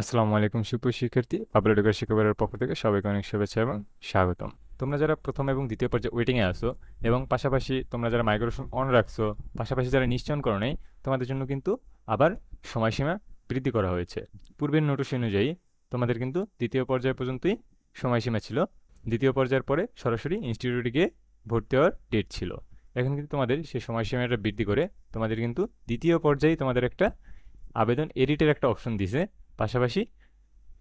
আসসালামু আলাইকুম সুপ্রিয় শিক্ষার্থী এডুকেশন শিক্ষকের পক্ষ থেকে সবাইকে অনেক শুভেচ্ছা এবং স্বাগতম। তোমরা যারা প্রথম এবং দ্বিতীয় পর্যায়ে ওয়েটিংয়ে আসো এবং পাশাপাশি তোমরা যারা মাইগ্রেশন অন রাখছো, পাশাপাশি যারা নিশ্চয়ন করো নেই, তোমাদের জন্য কিন্তু আবার সময়সীমা বৃদ্ধি করা হয়েছে। পূর্বের নোটিশ অনুযায়ী তোমাদের কিন্তু দ্বিতীয় পর্যায় পর্যন্তই সময়সীমা ছিল। দ্বিতীয় পর্যায়ের পরে সরাসরি ইনস্টিটিউটে গিয়ে ভর্তি হওয়ার ডেট ছিল। এখন কিন্তু তোমাদের সেই সময়সীমাটা বৃদ্ধি করে তোমাদের কিন্তু দ্বিতীয় পর্যায়ে তোমাদের একটা আবেদন এডিটের একটা অপশন দিছে। পাশাপাশি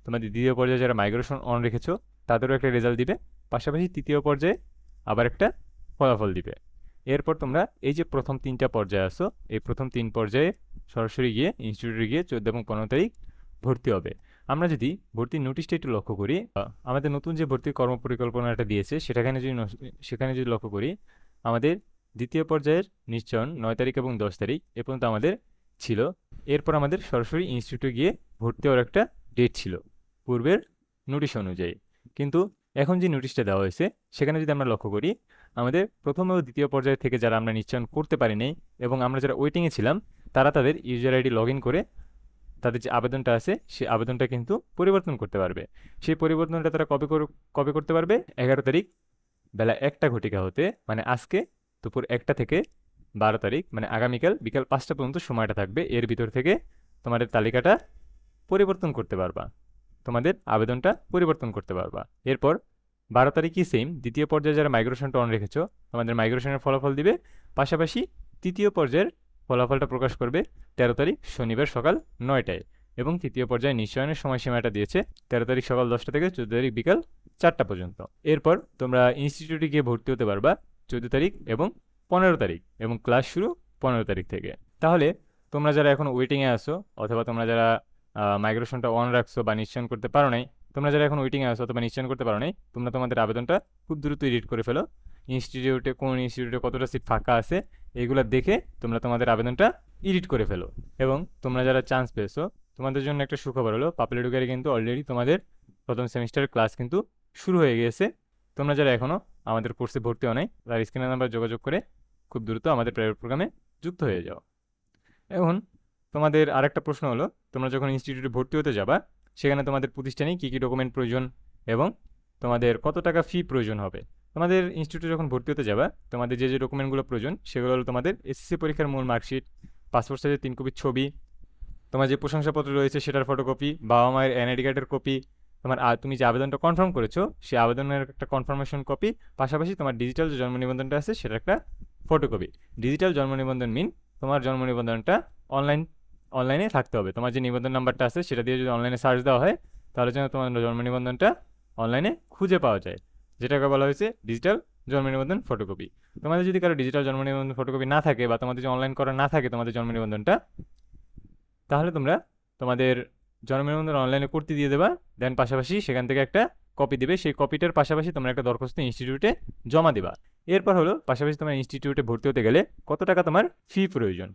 তোমাদের দ্বিতীয় পর্যায়ে যারা মাইগ্রেশন অন রেখেছো, তাদেরও একটা রেজাল্ট দিবে। পাশাপাশি তৃতীয় পর্যায়ে আবার একটা ফলাফল দিবে। এরপর তোমরা এই যে প্রথম তিনটা পর্যায়ে আসো এই প্রথম তিন পর্যায়ে সরাসরি গিয়ে ইনস্টিটিউটে গিয়ে চোদ্দ এবং পনেরো তারিখ ভর্তি হবে। আমরা যদি ভর্তির নোটিশটা একটু লক্ষ্য করি আমাদের নতুন যে ভর্তি কর্মপরিকল্পনাটা দিয়েছে, সেটাখানে যদি সেখানে যদি লক্ষ্য করি, আমাদের দ্বিতীয় পর্যায়ের নিশ্চয়ন নয় তারিখ এবং দশ তারিখ এ পর্যন্ত আমাদের ছিল। এরপর আমাদের সরাসরি ইনস্টিটিউটে গিয়ে ভর্তি হওয়ার একটা ডেট ছিল, পূর্বের নোটিশ অনুযায়ী। কিন্তু এখন যে নোটিশটা দেওয়া হয়েছে, সেখানে যদি আমরা লক্ষ্য করি, আমাদের প্রথম ও দ্বিতীয় পর্যায় থেকে যারা আমরা নিশ্চয়ন করতে পারি নাই এবং আমরা যারা ওয়েটিংয়ে ছিলাম, তারা তাদের ইউজার আইডি লগ করে তাদের যে আবেদনটা আছে সেই আবেদনটা কিন্তু পরিবর্তন করতে পারবে। সেই পরিবর্তনটা তারা কবে কবে করতে পারবে? এগারো তারিখ বেলা একটা ঘটিকা হতে মানে আজকে দুপুর একটা থেকে বারো তারিখ মানে আগামীকাল বিকাল পাঁচটা পর্যন্ত সময়টা থাকবে। এর ভিতর থেকে তোমাদের তালিকাটা পরিবর্তন করতে পারবা। তোমাদের আবেদনটা পরিবর্তন করতে পারবা। এরপর বারো তারিখই সেম দ্বিতীয় পর্যায়ে যারা মাইগ্রেশনটা অন রেখেছো, তোমাদের মাইগ্রেশনের ফলাফল দিবে। পাশাপাশি তৃতীয় পর্যায়ের ফলাফলটা প্রকাশ করবে তেরো তারিখ, শনিবার সকাল নয়টায় এবং তৃতীয় পর্যায়ে নিশ্চয়নের সময়সীমাটা দিয়েছে তেরো তারিখ সকাল দশটা থেকে চোদ্দ তারিখ বিকাল চারটা পর্যন্ত। এরপর তোমরা ইনস্টিটিউটে গিয়ে ভর্তি হতে পারবা চোদ্দ তারিখ এবং পনেরো তারিখ এবং ক্লাস শুরু পনেরো তারিখ থেকে। তাহলে তোমরা যারা এখন ওয়েটিংয়ে আসো অথবা তোমরা যারা মাইগ্রেশনটা অন রাখছো বা নিশ্চয়ন করতে পারো নাই, তোমরা যারা এখন ওয়েটিংয়ে আসো অথবা নিশ্চয়ন করতে পারো নাই, তোমরা তোমাদের আবেদনটা খুব দ্রুত এডিট করে ফেলো। ইনস্টিটিউটে কোন ইনস্টিটিউটে কতটা সিট ফাঁকা আছে, এগুলো দেখে তোমরা তোমাদের আবেদনটা এডিট করে ফেলো। এবং তোমরা যারা চান্স পেয়েছ, তোমাদের জন্য একটা সুখবর হলো পাপেল এডুকারে কিন্তু অলরেডি তোমাদের প্রথম সেমিস্টারের ক্লাস কিন্তু শুরু হয়ে গিয়েছে। তোমরা যারা এখনও আমাদের কোর্সে ভর্তি হও নাই তার স্ক্রিনের নাম্বার যোগাযোগ করে খুব দ্রুত আমাদের প্রাইভেট প্রোগ্রামে যুক্ত হয়ে যাও। এখন তোমাদের আরেকটা প্রশ্ন হলো, তোমরা যখন ইনস্টিটিউটে ভর্তি হতে যাবা, সেখানে তোমাদের প্রতিষ্ঠানে কী কী ডকুমেন্ট প্রয়োজন এবং তোমাদের কত টাকা ফি প্রয়োজন হবে? তোমাদের ইনস্টিটিউটে যখন ভর্তি হতে যাবা, তোমাদের যে যে ডকুমেন্টগুলো প্রয়োজন, সেগুলো হলো তোমাদের এসএসসি পরীক্ষার মূল মার্কশিট পাসপোর্ট সাইজের তিন কপির ছবি, তোমার যে প্রশংসাপত্র রয়েছে সেটার ফটোকপি বাবা মায়ের এনআইডি কার্ডের কপি তোমার তুমি যে আবেদনটা কনফার্ম করেছ, সেই আবেদনের একটা কনফার্মেশন কপি পাশাপাশি তোমার ডিজিটাল যে জন্ম নিবন্ধনটা আছে সেটা একটা ফটোকপি ডিজিটাল জন্ম নিবন্ধন মিন তোমার জন্ম নিবন্ধনটা অনলাইন অনলাইনে থাকতে হবে। তোমার যে নিবন্ধন নাম্বারটা আছে, সেটা দিয়ে যদি অনলাইনে সার্চ দেওয়া হয়, তাহলে যেন তোমার জন্ম নিবন্ধনটা অনলাইনে খুঁজে পাওয়া যায়। যেটাকে বলা হয়েছে ডিজিটাল জন্ম নিবন্ধন ফটোকপি তোমাদের যদি কারও ডিজিটাল জন্ম নিবন্ধন ফটোকপি না থাকে বা তোমাদের যদি অনলাইন করা না থাকে তোমাদের জন্ম নিবন্ধনটা, তাহলে তোমরা তোমাদের জন্ম নিবন্ধন অনলাইনে করতে দিয়ে দেবা দেন পাশাপাশি সেখান থেকে একটা কপি দেবে। সেই কপিটার পাশাপাশি তোমরা একটা দরখাস্ত ইনস্টিটিউটে জমা দেবা। এরপর হলো পাশাপাশি তোমার ইনস্টিটিউটে ভর্তি হতে গেলে কত টাকা তোমার ফি প্রয়োজন?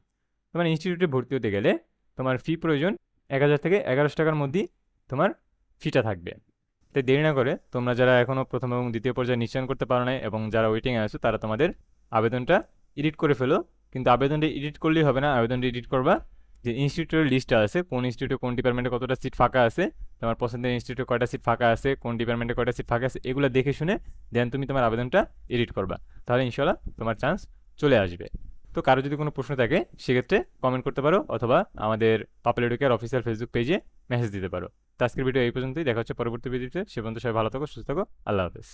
তোমার ইনস্টিটিউটে ভর্তি হতে গেলে তোমার ফি প্রয়োজন এক হাজার থেকে এগারোশো টাকার মধ্যেই তোমার ফিটা থাকবে। তাই দেরি না করে তোমরা যারা এখনও প্রথম এবং দ্বিতীয় পর্যায়ে নিশ্চয়ন করতে পারো না এবং যারা ওয়েটিংয়ে আছো, তারা তোমাদের আবেদনটা এডিট করে ফেলো। কিন্তু আবেদনটা এডিট করলেই হবে না। আবেদনটা এডিট করবা যে ইনস্টিটিউটের লিস্টটা আছে, কোন ইনস্টিটিউটে কোন ডিপার্টমেন্টে কতটা সিট ফাঁকা আছে, তোমার পছন্দের ইনস্টিটিউটে কয়টা সিট ফাঁকা আছে, কোন ডিপার্টমেন্টে কয়টা সিট ফাঁকা আছে, এগুলো দেখে শুনে দেন তুমি তোমার আবেদনটা এডিট করবা। তাহলে ইনশাল্লাহ তোমার চান্স চলে আসবে। তো কারও যদি কোনো প্রশ্ন থাকে, সেক্ষেত্রে কমেন্ট করতে পারো অথবা আমাদের পাপেল এডুকের অফিসিয়াল ফেসবুক পেজে মেসেজ দিতে পারো। তো আজকের ভিডিও এই পর্যন্তই। দেখা হচ্ছে পরবর্তী ভিডিওতে সে পর্যন্ত সবাই ভালো থাকো, সুস্থ থাকো। আল্লাহ হাফেজ।